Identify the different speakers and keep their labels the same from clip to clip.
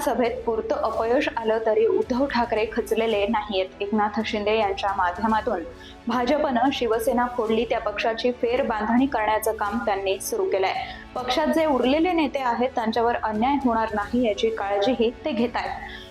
Speaker 1: विधानसभेत पुरतं अपयश आलं तरी उद्धव ठाकरे खचलेले नाहीयेत. एकनाथ शिंदे यांच्या माध्यमातून भाजपनं शिवसेना फोडली त्या पक्षाची फेरबांधणी करण्याचं काम त्यांनी सुरू केलंय. पक्षात जे उरलेले नेते आहेत त्यांच्यावर अन्याय होणार नाही याची काळजीही ते घेत आहेत.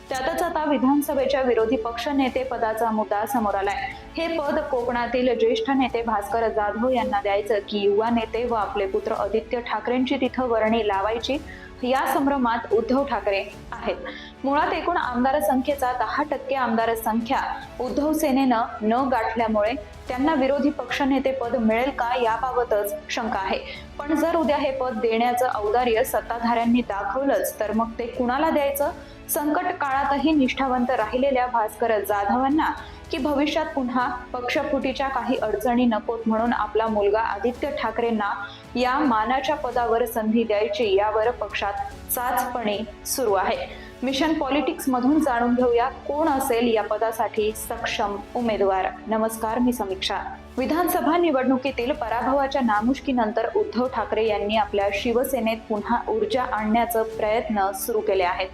Speaker 1: त्यातच आता विधानसभेच्या विरोधी पक्ष नेते पदाचा मुद्दा समोर आलाय. हे पद कोकणातील ज्येष्ठ नेते भास्कर जाधव यांना द्यायचं की युवा नेते व आपले पुत्र आदित्य ठाकरेंची तिथं वर्णी लावायची या संभ्रमात उद्धव ठाकरे आहेत. मुळात एकूण आमदार संख्येचा दहा टक्के आमदार संख्या उद्धव सेनेनं न गाठल्यामुळे त्यांना विरोधी पक्षनेते पद मिळेल का याबाबतच शंका आहे. पण जर उद्या हे पद देण्याचं औदार्य सत्ताधाऱ्यांनी दाखवलंच तर मग ते कुणाला द्यायचं? संकट काळातही निष्ठावंत राहिलेल्या भास्कर जाधवांना की भविष्यात पुन्हा पक्षफुटीच्या काही अडचणी नकोत म्हणून आपला मुलगा आदित्य ठाकरेंना या मानाच्या पदावर संधी द्यायची यावर पक्षात चाचपणे सुरू आहे. मिशन पॉलिटिक्स मधून जाणून घेऊया कोण असेल या पदासाठी सक्षम उमेदवार. नमस्कार मी समीक्षा. विधानसभा निवडणुकीतील पराभवाच्या नामुष्कीनंतर उद्धव ठाकरे यांनी आपल्या शिवसेनेत पुन्हा ऊर्जा आणण्याचा प्रयत्न सुरू केले आहेत.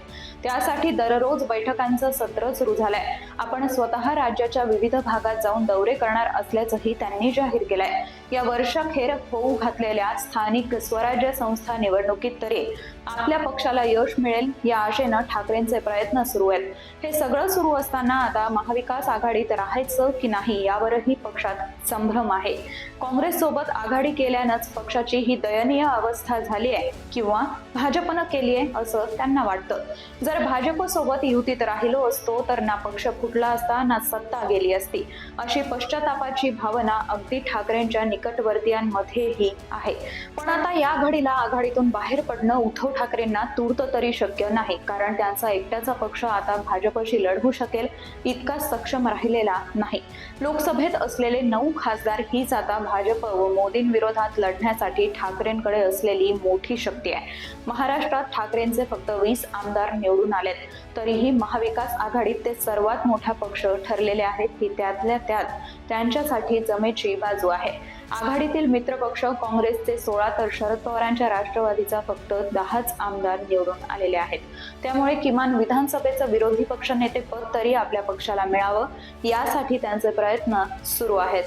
Speaker 1: त्यासाठी दररोज बैठकांचं सत्र सुरू झालंय. आपण स्वतः राज्याच्या विविध भागात जाऊन दौरे करणार असल्याचंही त्यांनी जाहीर केलंय. या वर्षाखेर होऊ घातलेल्या स्थानिक स्वराज्य संस्था निवडणुकीत तरी आपल्या पक्षाला यश मिळेल या आशेनं ठाकरेंचे प्रयत्न सुरू आहेत. हे सगळं सुरू असताना आता महाविकास आघाडीत राहायचं की नाही यावरही पक्षात संभ्रम आहे. काँग्रेस सोबत आघाडी केल्यानंच पक्षाची ही दयनीय अवस्था झाली आहे किंवा भाजपनं केली आहे असं त्यांना वाटतं. जर भाजप सोबत युतीत राहिलो असतो तर ना पक्ष फुटला असता ना सत्ता गेली असती. अशी पश्चातापाची भावना अगदी ठाकरेंच्या निकटवर्तीयांमध्येही आहे. पण आता या घडीला आघाडीतून बाहेर पडणं उद्धव ठाकरेंना तूर्त तरी शक्य नाही. कारण त्यांचा एकट्याचा पक्ष आता भाजपशी लढवू शकेल इतका सक्षम राहिलेला नाही. लोकसभेत असलेले नऊ खासदार हीच आता भाजप व मोदींविरोधात लढण्यासाठी ठाकरेंकडे असलेली मोठी शक्ती आहे. महाराष्ट्रात ठाकरेंचे फक्त वीस आमदार निवडून आलेत. तरीही महाविकास आघाडीत ते सर्वात मोठा पक्ष ठरलेले आहेत ही त्यातल्या त्यात त्यांच्यासाठी जमेची बाजू आहे. आघाडीतील मित्रपक्ष काँग्रेसचे सोळा तर शरद पवारांच्या राष्ट्रवादीचा फक्त दहाच आमदार निवडून आलेले आहेत. त्यामुळे किमान विधानसभेचं विरोधी पक्ष नेते पद तरी आपल्या पक्षाला मिळावं यासाठी त्यांचे प्रयत्न सुरू आहेत.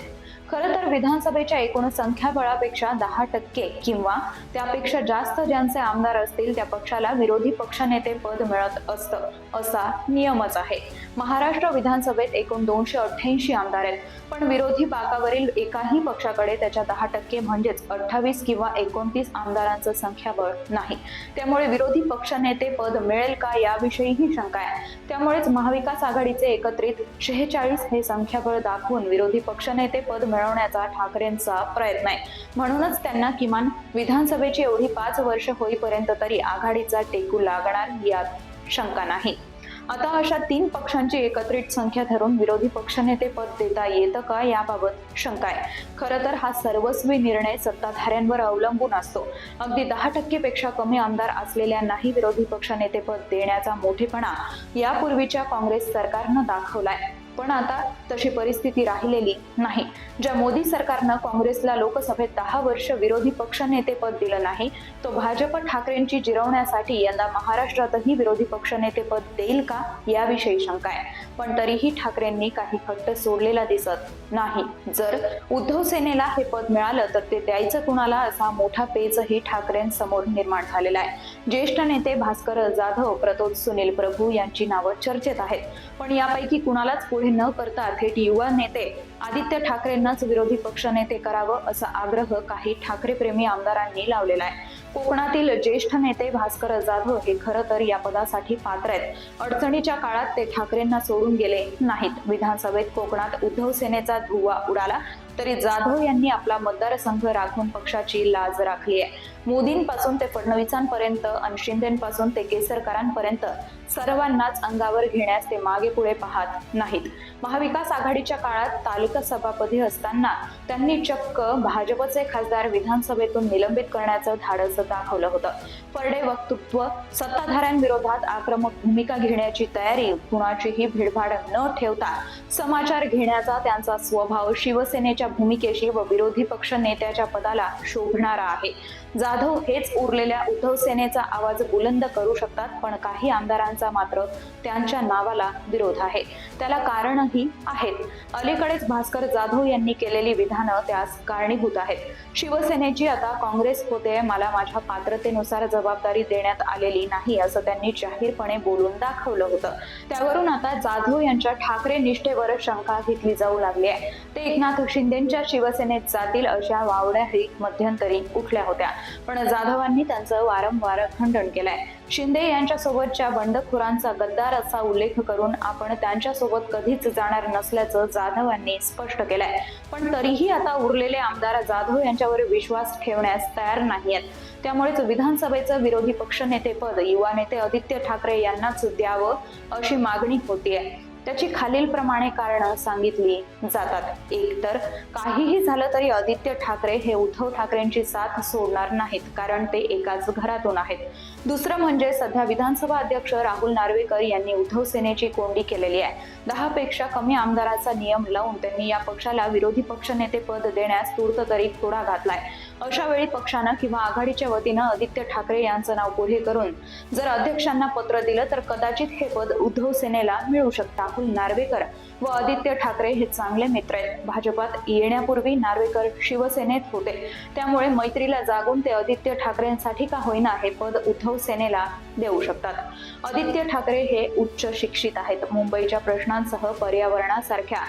Speaker 1: खरं तर विधानसभेच्या एकूण संख्याबळापेक्षा दहा टक्के किंवा त्यापेक्षा जास्त ज्यांचे आमदार असतील त्या पक्षाला विरोधी पक्षनेते पद मिळत असतं असा नियमच आहे. महाराष्ट्र विधानसभेत एकूण दोनशे अठ्ठ्याऐंशी आमदार आहेत. पण विरोधी बाकावरील एकाही पक्षाकडे त्याच्या दहा टक्के म्हणजेच अठ्ठावीस किंवा एकोणतीस आमदारांचं संख्याबळ नाही. त्यामुळे विरोधी पक्षनेते पद मिळेल का याविषयीही शंका आहे. त्यामुळेच महाविकास आघाडीचे एकत्रित शेहेचाळीस हे संख्याबळ दाखवून विरोधी पक्षनेते पद मिळवण्याचा ठाकरेंचा प्रयत्न आहे. म्हणूनच त्यांना किमान विधानसभेची एवढी पाच वर्ष होईपर्यंत तरी आघाडीचा टेकू लागणार यात शंका नाही. आता अशा तीन पक्षांची एकत्रित संख्या धरून विरोधी पक्षनेते पद देता येतं का याबाबत शंका आहे. खरं तर हा सर्वस्वी निर्णय सत्ताधाऱ्यांवर अवलंबून असतो. अगदी दहा टक्केपेक्षा कमी आमदार असलेल्यांनाही विरोधी पक्षनेते पद देण्याचा मोठेपणा यापूर्वीच्या काँग्रेस सरकारनं दाखवलाय. पण आता तशी परिस्थिती राहिलेली नाही. ज्या मोदी सरकारनं काँग्रेसला लोकसभेत दहा वर्ष विरोधी पक्षनेते पद दिलं नाही तो भाजप ठाकरेंची जिरवण्यासाठी यंदा महाराष्ट्रातही विरोधी पक्षनेते पद देईल का याविषयी शंका आहे. पण तरीही ठाकरेंनी काही खट्ट सोडलेला दिसत नाही. जर उद्धव सेनेला हे पद मिळालं तर ते द्यायचं कुणाला असा मोठा पेचही ठाकरेंसमोर निर्माण झालेला आहे. ज्येष्ठ नेते भास्कर जाधव प्रतोद सुनील प्रभू यांची नावं चर्चेत आहेत. पण यापैकी कुणालाच पुढे न करता थेट युवा नेते आदित्य ठाकरेंनाच विरोधी पक्षनेते करावं असा आग्रह काही ठाकरे प्रेमी आमदारांनी लावलेला आहे. कोकणातील ज्येष्ठ नेते भास्कर जाधव हे खरं तर या पदासाठी पात्र आहेत. अडचणीच्या काळात ते ठाकरेंना सोडून गेले नाहीत. विधानसभेत कोकणात उद्धव सेनेचा धुवा उडाला तरी जाधव यांनी आपला मतदारसंघ राखून पक्षाची लाज राखली आहे. मोदींपासून ते फडणवीसांपर्यंत आणि शिंदेपासून ते केसरकरांपर्यंत सर्वांनाच अंगावर घेण्यास ते मागे पुढे पाहत नाहीत. महाविकास आघाडीच्या काळात तालुका सभापती असताना त्यांनी चक्क भाजपचे खासदार विधानसभेतून निलंबित करण्याचं धाडस दाखवलं होतं. परडे वक्तृत्व सत्ताधाऱ्यांविरोधात आक्रमक भूमिका घेण्याची तयारी कुणाचीही भीडभाड न ठेवता समाचार घेण्याचा त्यांचा स्वभाव शिवसेनेच्या भूमिकेशी व विरोधी पक्ष नेत्याच्या पदाला शोभणारा आहे. जाधव जाधव हेच उरलेल्या उद्धव सेनेचा आवाज बुलंद करू शकतात पण काही आमदारांचा मात्र त्यांच्या नावाला विरोध आहे. त्याला कारणही आहेत. अलीकडेच भास्कर जाधव यांनी केलेली विधानं त्यास कारणीभूत आहेत. शिवसेनेची आता काँग्रेस होते मला माझ्या पात्रतेनुसार जबाबदारी देण्यात आलेली नाही असं त्यांनी जाहीरपणे बोलून दाखवलं होतं. त्यावरून आता जाधव यांच्या ठाकरे निष्ठेवर शंका घेतली जाऊ लागली आहे. ते एकनाथ शिंदेच्या शिवसेनेत जातील अशा वावड्याही मध्यंतरी उठल्या होत्या. पण जाधवांनी त्यांचं वारंवार खंडन केलंय. शिंदे यांच्यासोबतच्या बंडखोरांचा गद्दार असा उल्लेख करून आपण त्यांच्यासोबत कधीच जाणार नसल्याचं जाधवांनी स्पष्ट केलंय. पण तरीही आता उरलेले आमदार जाधव यांच्यावर विश्वास ठेवण्यास तयार नाहीयेत. त्यामुळेच विधानसभेचं विरोधी पक्षनेतेपद युवा नेते आदित्य ठाकरे यांनाच द्यावं अशी मागणी होतीये. त्याची खालीलप्रमाणे कारण सांगितली जातात. एक तर काहीही झालं तरी आदित्य ठाकरे हे उद्धव ठाकरेंची साथ सोडणार नाहीत कारण ते एकाच घरातून आहेत. दुसरं म्हणजे सध्या विधानसभा अध्यक्ष राहुल नार्वेकर यांनी उद्धव सेनेची कोंडी केलेली आहे. दहा पेक्षा कमी आमदाराचा नियम लावून त्यांनी या पक्षाला विरोधी पक्षनेते पद देण्यास तूर्त तरी थोडा घातलाय. अशा वेळी पक्षानं किंवा आघाडीच्या वतीनं आदित्य ठाकरे यांचं नाव पुढे करून जर अध्यक्षांना पत्र दिलं तर कदाचित हे पद उद्धव सेनेला मिळू शकता. राहुल नार्वेकर व आदित्य ठाकरे हे चांगले मित्र आहेत. भाजपात येण्यापूर्वी नार्वेकर शिवसेनेत होते. त्यामुळे मैत्रीला जागून ते आदित्य ठाकरेंसाठी का होईना हे पद उद्धव सेनेला देऊ शकतात. आदित्य ठाकरे हे उच्च शिक्षित आहेत. मुंबईच्या प्रश्नांसह पर्यावरणासारख्या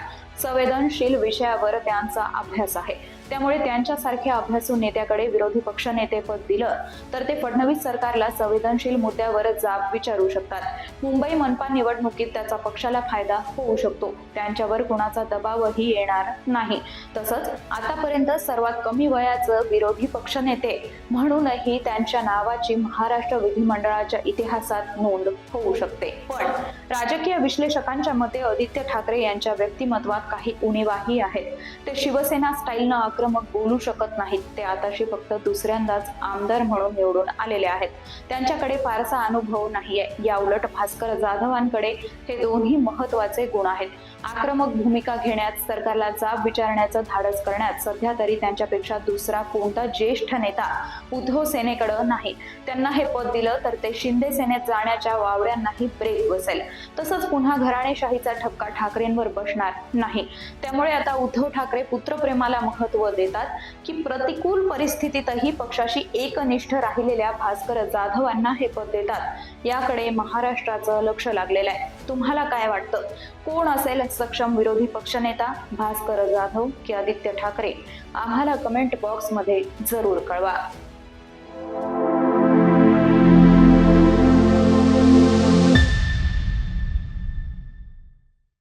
Speaker 1: संवेदनशील विषयावर त्यांचा अभ्यास आहे. त्यामुळे त्यांच्यासारख्या अभ्यासू नेत्याकडे विरोधी पक्ष नेतेपद दिलं तर ते फडणवीस सरकारला संवेदनशील मुद्द्यावर जाब विचारू शकतात. मुंबई मनपा निवडणुकीत त्याचा पक्षाला फायदा होऊ शकतो. त्यांच्यावर कुणाचा दबावही येणार नाही. तसंच आतापर्यंत सर्वात कमी वयाचं विरोधी पक्षनेते म्हणूनही त्यांच्या नावाची महाराष्ट्र विधिमंडळाच्या इतिहासात नोंद होऊ शकते. पण राजकीय विश्लेषकांच्या मते आदित्य ठाकरे यांच्या व्यक्तिमत्वात काही उणीवाही आहेत. ते शिवसेना स्टाईलनं आक्रमक बोलू शकत नाहीत. ते आताशी फक्त दुसऱ्यांदाच आमदार म्हणून निवडून आलेले आहेत. त्यांच्याकडे फारसा अनुभव नाहीये. या उलट भास्कर जाधवांकडे हे दोन्ही महत्त्वाचे गुण आहेत. आक्रमक भूमिका घेण्यात सरकारला जाब विचारण्याचं धाडस करण्यात सध्या तरी त्यांच्यापेक्षा दुसरा कोणता ज्येष्ठ नेता उद्धव सेनेकडे नाही. त्यांना हे पद दिलं तर ते शिंदे सेनेत जाण्याच्या वावड्यांनाही ब्रेक बसेल. तसंच पुन्हा घराणेशाहीचा ठपका ठाकरेंवर बसणार नाही. नाही त्यामुळे आता उद्धव ठाकरे पुत्रप्रेमाला महत्त्व देतात की प्रतिकूल परिस्थितीतही पक्षाशी एकनिष्ठ राहिलेल्या भास्कर जाधवांना हे पद देतात. याकडे महाराष्ट्राचं लक्ष लागलेलं आहे. तुम्हाला काय वाटतं? कोण असेल सक्षम विरोधी पक्षनेता? भास्कर जाधव की आदित्य ठाकरे? आम्हाला कमेंट बॉक्समध्ये जरूर कळवा.